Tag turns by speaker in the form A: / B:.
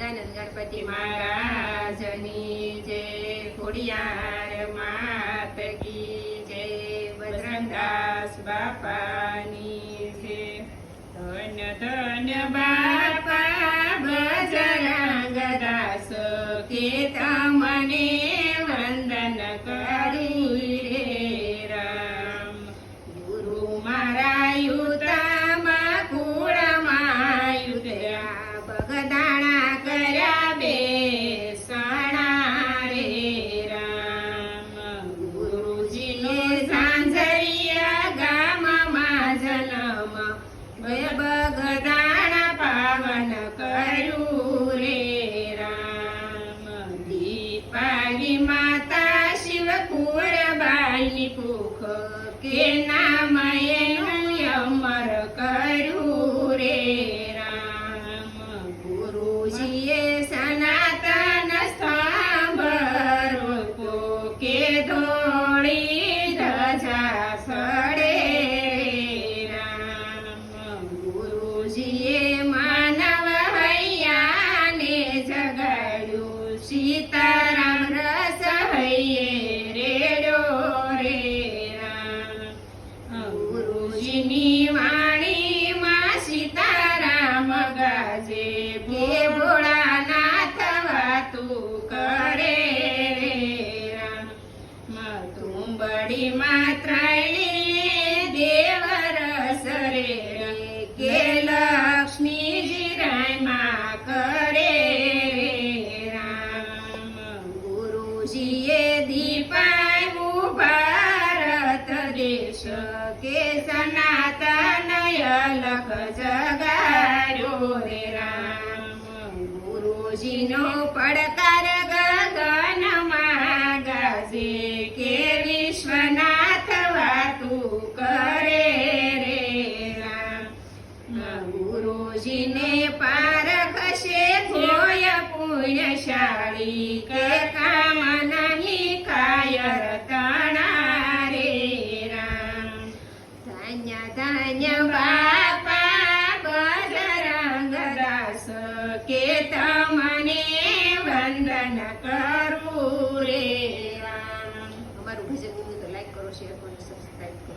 A: સદાનંદ ગણપતિ
B: મહારાજની જય ખોડિયાર માત કી જય બજરંગદાસ બાપાની જય ધન ધન્ય બાપા બજરંગદાસ કે બે બગદાણા પાવન કર્યું રે રામ દીપાલી માતા શિવ કુળબાઈની કુખ કે નામ એનું અમર કર્યું રે રામ ગુરુજીએ સનાતન સ્થાભરો કે ધોળી ધજા ગુરુજીની વાણીમાં સીતારામ ગાજે ભે ભોળાનાથ વાતું કરે. રામ તુંબડી ત્રણે દેવ રસ રે, કે લક્ષ્મીજી રાયમાં કરે. રામ ગુરુજીએ દીપાયું અલખ જગાડ્યો રે રામ ગુરુજીનો પડકાર ગગનમાં ગાજે કે વિશ્વનાથ વાતું કરે રે રામ ગુરુજીને પારખશે ધોય પુણ્યશાળી કે કામ નહીં કાયર તણા રે રામ ધન્ય ધન્ય કે તમને વંદન કરું રે
A: અમારું ભજન તો લાઈક કરો શેર કરો સબસ્ક્રાઈબ કરો.